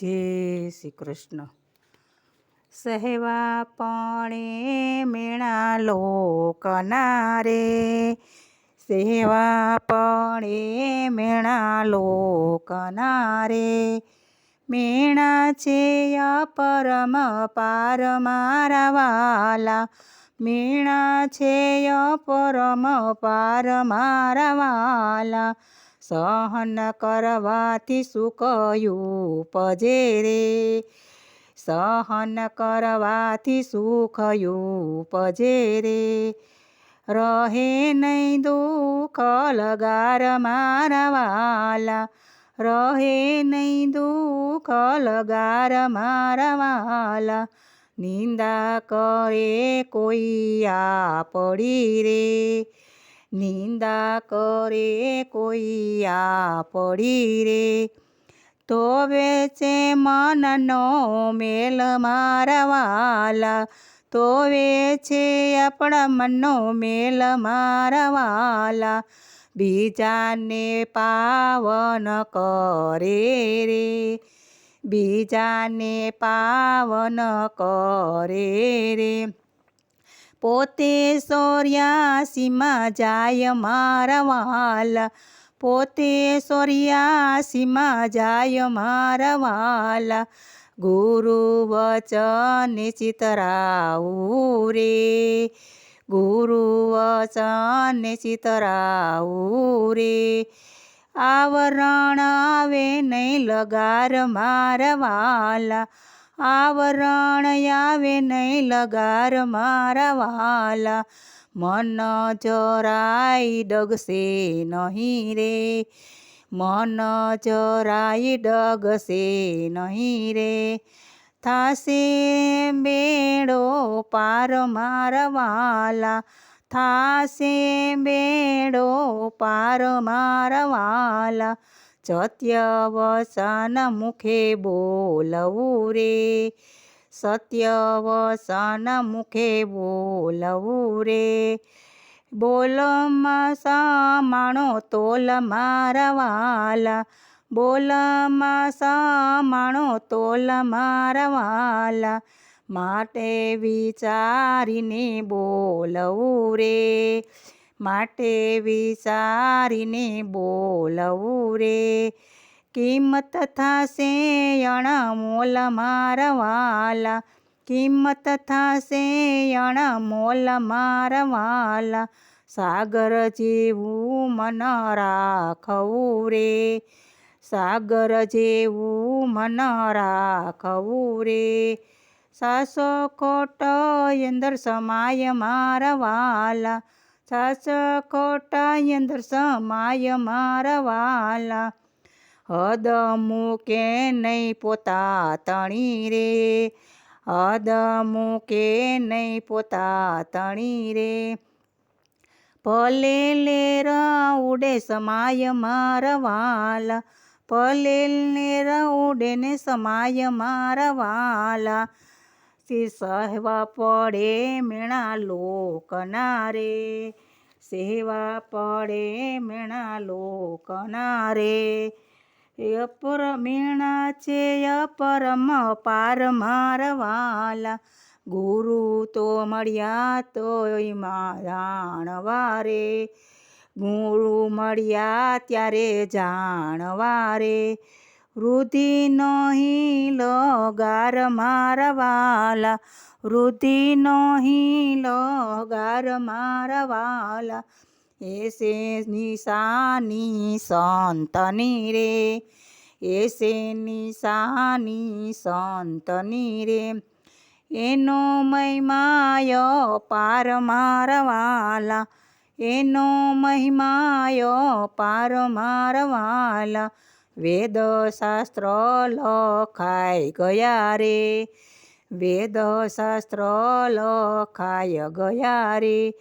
જય શ્રી કૃષ્ણ. સહેવા પણે મેણા લોકના રે. સેવા પણે મેણા લોકના રે. મેણા છે પરમ પાર મારા વાલા. મેણા છે પરમ પાર મારા વાલા. સહન કરવાથી સુખયું પજે રે સહન કરવાથી સુખયું પજે રે રહે નહીં દુઃખ લગાર મારા વાલા રહે નહીં દુઃખ લગાર મારા વાલા નિંદા કરે કોઈ આ પડી રે નિંદા કરે કોઈ આ પડી રે. તો વેચે મનનો મેલ મારવાલા, તો વેચે આપણા મનનો મેલ મારવાલા, બીજાને પાવન કરે રે. બીજાને પાવન કરે રે. પોતે સોર્યાસીમાં જાય મારા વાલા. પોતે સોર્યાસીમાં જાય મારા વાલા. ગુરુ વચન ચિતરાવું રે. ગુરુ વચન ચિતરાવું રે. આવરણ આવે નહીં લગાર મારા વાલા. આવરણ આવે નહીં લગાર મારા વાલા. મન જરાય ડગશે નહીં રે. મન ચરાઈ ડગશે નહીં રે. થાશે બેડો પાર મારા વાલા. થાશે બેડો પાર મારા વાલા. સત્ય વસન મુખે બોલવું રે સત્ય વસન મુખે બોલવું રે બોલમાં સામાણો તોલ મારવાલા બોલમાં સામાણો તોલ મારવાલા માટે વિચારીને બોલવું રે માટે વિચારીને બોલવું રે. કિંમત થશે અણમોલ મારા વાલા કિંમત થશે અણમોલ મોલ વાલા સાગર જેવું મન રાખવું રે. સાગર જેવું મન રાખવું રે. સાસો ખોટ અંદર સમાય મારા ખોટા અંદર સમાય મારા વાલા. હદ મૂકે નહીં પોતા તણી રે. હદ મૂકે નહીં પોતા તણી રે. ભલે લેર ઉડે સમાય મારા વાલા. ભલે લેર ઉડે ને સમાય મારા વાલા. સહેવા પડે મેણા લોકના રે સેવા પડે મેણા લોકના રે અપર મેણા છે અપરમ પાર મારવાલા. ગુરુ તો મળ્યા તોય જાણવા રે ગુરુ મળ્યા ત્યારે જાણવા રે વૃદ્ધિ નહીં લગાર મારા વાલા વૃદ્ધિ નહીં લગાર મારા વાલા એસે નિશાની સંતની રે એસે નિશાની સંતની રે. એનો મહિમાય પાર મારા વાલા એનો મહિમાય પાર મારા વેદ શાસ્ત્ર લખાય ગયા રે. વેદ શાસ્ત્ર લખાય ગયા રે.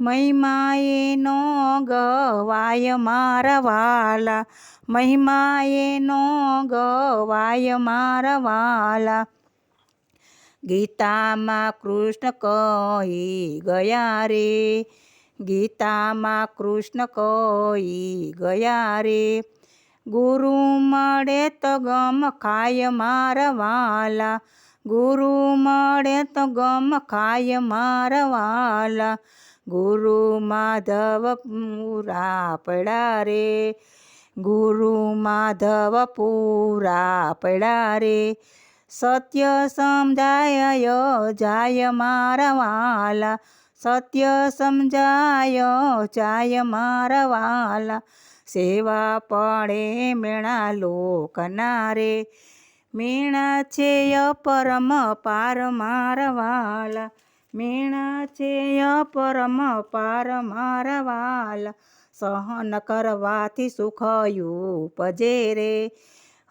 મહિમાએ નો ગવાય મારા વાલા મહિમાએ નો ગવાય મારા વાલા ગીતામાં કૃષ્ણ કહી ગયા રે. ગીતામાં કૃષ્ણ કહી ગયા રે. ગુરુ મળે તો ગમ ખાય મારવાલા. ગુરુ મળે તો ગમ ખાય મારવાલા. ગુરુ માધવ પૂરા પડ્યા રે. ગુરુ માધવ પૂરા પડ્યા રે. સત્ય સમજાય જાય મારા વાલા સત્ય સમજાય જાય મારા સેવા પડે મેણા લોકના રે. મીણા છે પરમ પાર મારા વાલા મીણા છે પરમ પાર મારા સહન કરવાથી સુખ ઉપજે રે.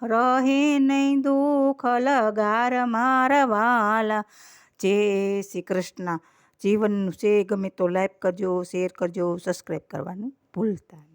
રહે નહીં દુઃખ લગાર મારા વાલા જય શ્રી કૃષ્ણ. જીવનનું છે ગમે તો લાઈક કરજો શેર કરજો સબસ્ક્રાઈબ કરવાનું ભૂલતા